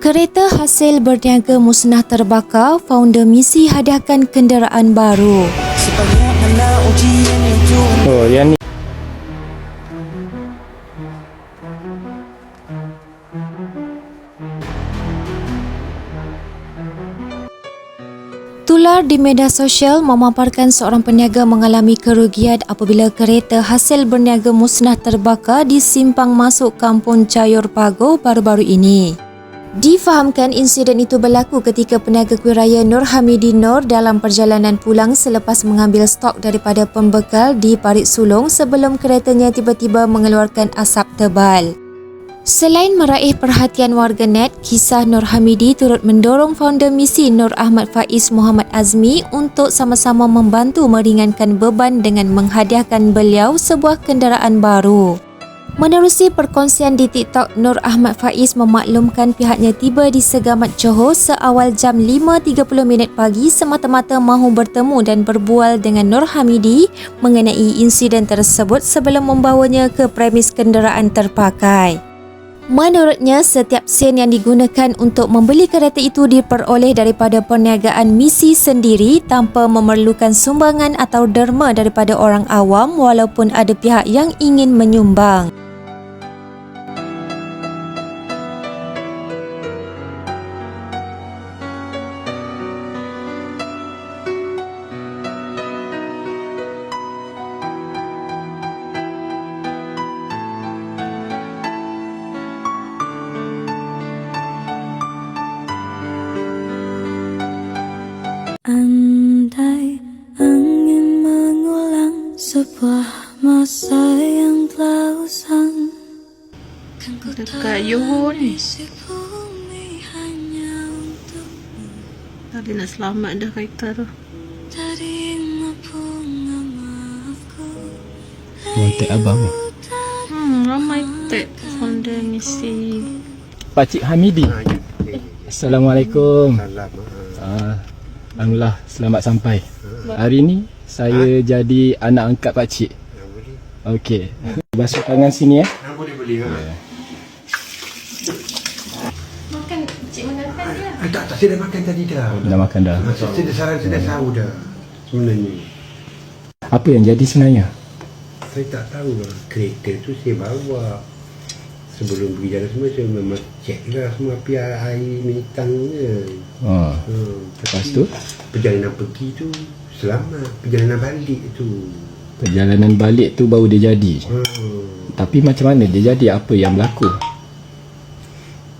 Kereta hasil berniaga musnah terbakar, founder misi hadiahkan kenderaan baru. Oh, yang ni. Tular di media sosial memaparkan seorang peniaga mengalami kerugian apabila kereta hasil berniaga musnah terbakar di simpang masuk kampung Cayor Pago baru-baru ini. Difahamkan insiden itu berlaku ketika peniaga kuih raya Nur Hamidi Nur dalam perjalanan pulang selepas mengambil stok daripada pembekal di Parit Sulong sebelum keretanya tiba-tiba mengeluarkan asap tebal. Selain meraih perhatian warganet, kisah Nur Hamidi turut mendorong founder misi Nur Ahmad Faiz Muhammad Azmi untuk sama-sama membantu meringankan beban dengan menghadiahkan beliau sebuah kenderaan baru. Menerusi perkongsian di TikTok, Nur Ahmad Faiz memaklumkan pihaknya tiba di Segamat Johor seawal jam 5.30 minit pagi semata-mata mahu bertemu dan berbual dengan Nur Hamidi mengenai insiden tersebut sebelum membawanya ke premis kenderaan terpakai. Menurutnya, setiap sen yang digunakan untuk membeli kereta itu diperoleh daripada perniagaan misi sendiri tanpa memerlukan sumbangan atau derma daripada orang awam walaupun ada pihak yang ingin menyumbang. Andai angin mengulang sebuah masa yang telah usang Kan ku ni. isi bumi hanya untukmu Tadi nak selamat dah kereta tu. Terima bunga maafku abang. Hmm, ramai tak founder misi. Pakcik Hamidi. Assalamualaikum. Ah, Alhamdulillah selamat sampai. Hari ni saya jadi anak angkat pakcik. Okey. Basuh tangan sini eh. boleh boleh ha. Makan, cik makan dia. Ah, tak, tak, saya dah makan tadi dah. Dah makan dah. Saya, saya dah saran, saya dah sahur dah. Sebenarnya. Apa yang jadi sebenarnya? Saya tak tahu lah. Kereta tu saya bawa. Sebelum pergi jalan semua, saya memang cek lah semua api air minitang je. Ha. Hmm, Lepas tu Perjalanan pergi tu selamat. Perjalanan balik tu. perjalanan balik tu baru dia jadi. Hmm. Tapi macam mana dia jadi? Apa yang berlaku?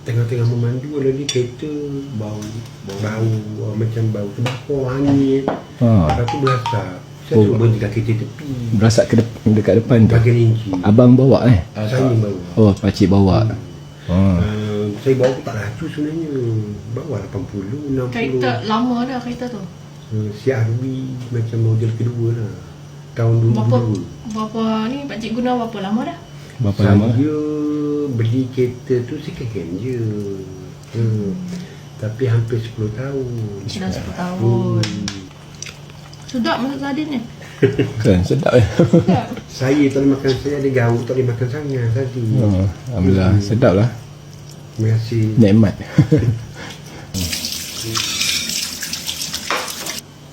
Tengah-tengah memandu ada ni kereta bau bau, bau macam bau tembakau angin. Ha. Lepas tu berasap. Saya Oh. berhenti kat kereta tepi. Berasak ke dep- dekat depan tu. Bahagian inci. Abang bawa eh? Saya bawa. Oh, pakcik bawa. Ha. Uh, saya bawa tak laju sebenarnya. Bawa 80, 60. Kereta lama dah kereta tu. Uh, CRV macam model kedua lah. Tahun 2002. Berapa, berapa ni pakcik guna berapa lama dah? Berapa saya lama? beli kereta tu second hand je. Hmm. Tapi hampir 10 tahun. Dah 10 tahun. Hmm. Sedap masak sardin ni. Kan sedap. Sedap. Saya tak boleh makan, saya ada gaul tak boleh makan sangat tadi. Oh, Alhamdulillah sedap lah. Terima kasih. Nikmat.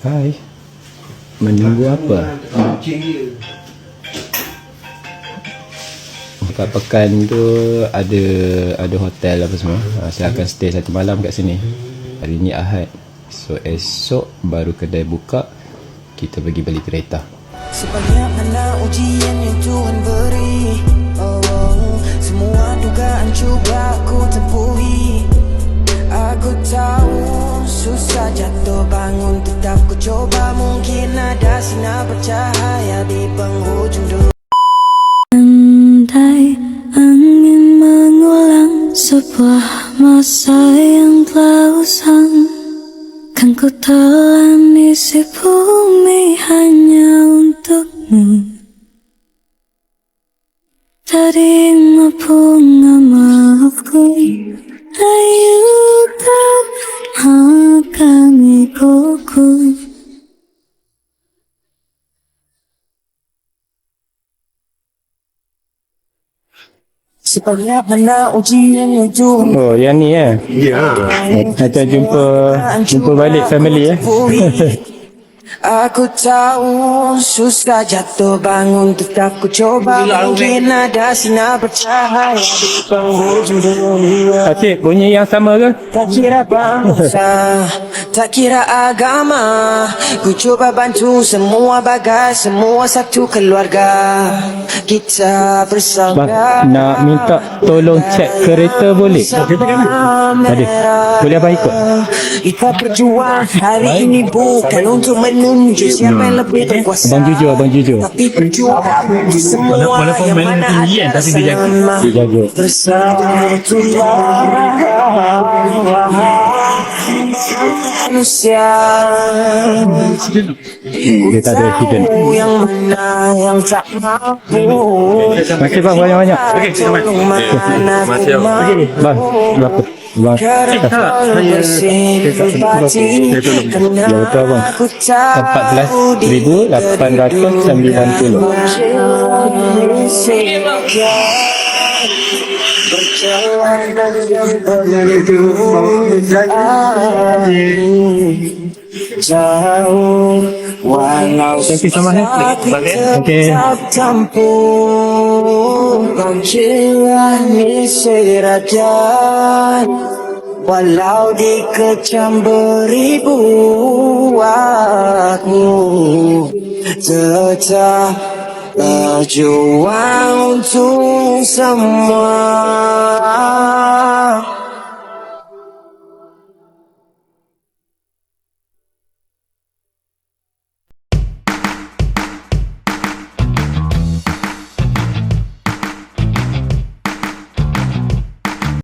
Hai. Menunggu apa? Kucing dia. Dekat pekan tu ada ada hotel apa semua. Ha, saya akan stay satu malam kat sini. Hari ni Ahad. So esok baru kedai buka. Kita pergi beli kereta. Sebanyak mana ujian yang Tuhan beri oh, Semua dugaan cuba ku tempuhi Aku tahu susah jatuh bangun Tetap ku coba mungkin ada sinar bercahaya di penghujung dunia Andai angin mengulang sebuah masa yang telah usang Kan ku telan isi bumi hanya untukmu. Terima bunga maafku. Ayo tak ikuku Ujian Oh, yang ni eh. Ya. Macam jumpa jumpa balik family eh. Aku tahu susah jatuh bangun tetap ku coba Mungkin ada sinar bercahaya di penghujung dunia Asyik bunyi yang sama ke? Tak kira bangsa, tak kira agama Ku coba bantu semua bagai semua satu keluarga Kita Bang, bersaudara nak minta tolong cek kereta boleh? Ada. Boleh abang ikut? Kita berjuang hari ini bukan untuk menunjuk siapa yang lebih berkuasa Abang jujur, abang jujur. Tapi semua Walaupun yang main mana tinggi kan, tapi dia jaga. sama Dia jaga. Manusia Dia tak ada accident. Tahu yang mana yang tak mampu Terima kasih bang banyak-banyak. Okey, selamat. Masih apa? mampu Bang, berapa? Bang. Kerana bersih berbati Ya, betul, Kerana abang. aku tahu 14,890. Jauh eh. Serajan Walau dikecam beribu Aku tetap that you want to someone.